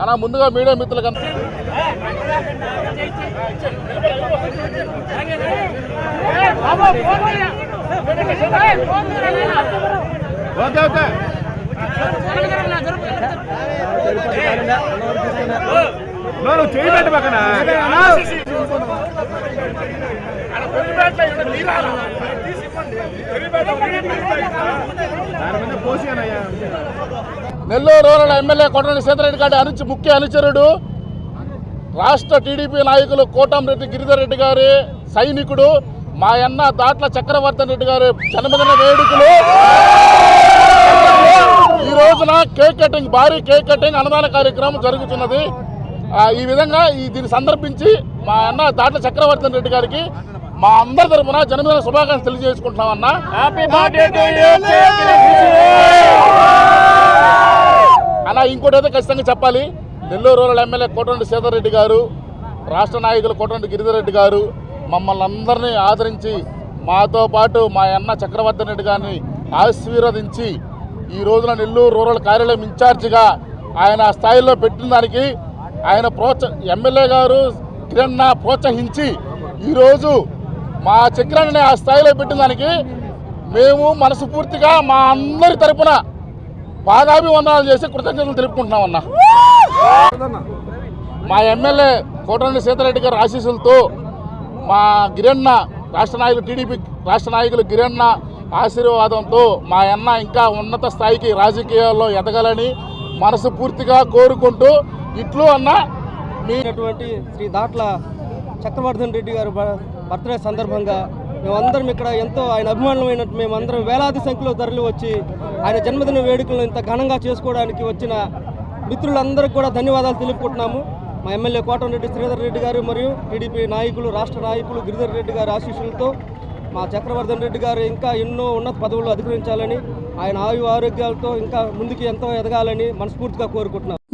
అలా ముందుగా మీడియా మిత్రులకు అంత- ఓకే ఓకే. నువ్వు చేయి పెట్ట పక్కన నెల్లూరు రూరల్ ఎమ్మెల్యే కొట్టండి సీతారెడ్డి గారి అనుచ ముఖ్య అనుచరుడు రాష్ట్ర టీడీపీ నాయకులు కోటంరెడ్డి గిరిధర్ రెడ్డి గారి సైనికుడు మా అన్న దాట్ల చక్రవర్తన్ రెడ్డి గారి జన్మదిన వేడుకలు. ఈ రోజున కేక్ కటింగ్ భారీ కేక్ కటింగ్ అన్నదాన కార్యక్రమం జరుగుతున్నది. ఈ విధంగా ఈ దీన్ని సందర్భించి మా అన్న దాట్ల చక్రవర్తన్ రెడ్డి గారికి మా అందరి తరఫున జన్మదిన శుభాకాంక్షలు తెలియజేసుకుంటున్నాం అన్న ఇంకోటి అయితే ఖచ్చితంగా చెప్పాలి. నెల్లూరు రూరల్ ఎమ్మెల్యే కోటరెడ్డి సీతారెడ్డి గారు రాష్ట్ర నాయకులు కోటరెడ్డి గిరిధర్ రెడ్డి గారు మమ్మల్ని అందరినీ ఆదరించి మాతో పాటు మా అన్న చక్రవర్తి రెడ్డి గారిని ఆశీర్వదించి ఈ రోజున నెల్లూరు రూరల్ కార్యాలయం ఇన్ఛార్జిగా ఆయన ఆ స్థాయిలో పెట్టిన దానికి ఆయన ప్రోత్స ఎమ్మెల్యే గారు కిరణ్ ప్రోత్సహించి ఈరోజు మా చక్రాన్ని ఆ స్థాయిలో పెట్టిన దానికి మేము మనస్ఫూర్తిగా మా అందరి తరపున పాదాభివందనాలు చేసి కృతజ్ఞతలు తెలుపుకుంటున్నాం అన్న. మా ఎమ్మెల్యే కోటరెడ్డి సీతారెడ్డి గారి ఆశీస్సులతో మా గిరన్న రాష్ట్ర నాయకులు టీడీపీ రాష్ట్ర నాయకులు గిరన్న ఆశీర్వాదంతో మా అన్న ఇంకా ఉన్నత స్థాయికి రాజకీయాల్లో ఎదగాలని మనసు పూర్తిగా కోరుకుంటూ ఇట్లు అన్న మీటువంటి శ్రీ దాట్ల చక్రవర్ధన్ రెడ్డి గారు బర్త్డే సందర్భంగా మేమందరం ఇక్కడ ఎంతో ఆయన అభిమానమైనట్టు మేమందరం వేలాది సంఖ్యలో తరలి వచ్చి ఆయన జన్మదిన వేడుకలను ఇంత ఘనంగా చేసుకోవడానికి వచ్చిన మిత్రులందరికీ కూడా ధన్యవాదాలు తెలుపుకుంటున్నాము. మా ఎమ్మెల్యే కోటంరెడ్డి శ్రీధర్ రెడ్డి గారు మరియు టీడీపీ నాయకులు రాష్ట్ర నాయకులు గిరిధర్ రెడ్డి గారి ఆశీస్సులతో మా చక్రవర్ధన్ రెడ్డి గారు ఇంకా ఎన్నో ఉన్నత పదవులు అధిగమించాలని ఆయన ఆయు ఆరోగ్యాలతో ఇంకా ముందుకు ఎంతో ఎదగాలని మనస్ఫూర్తిగా కోరుకుంటున్నాం.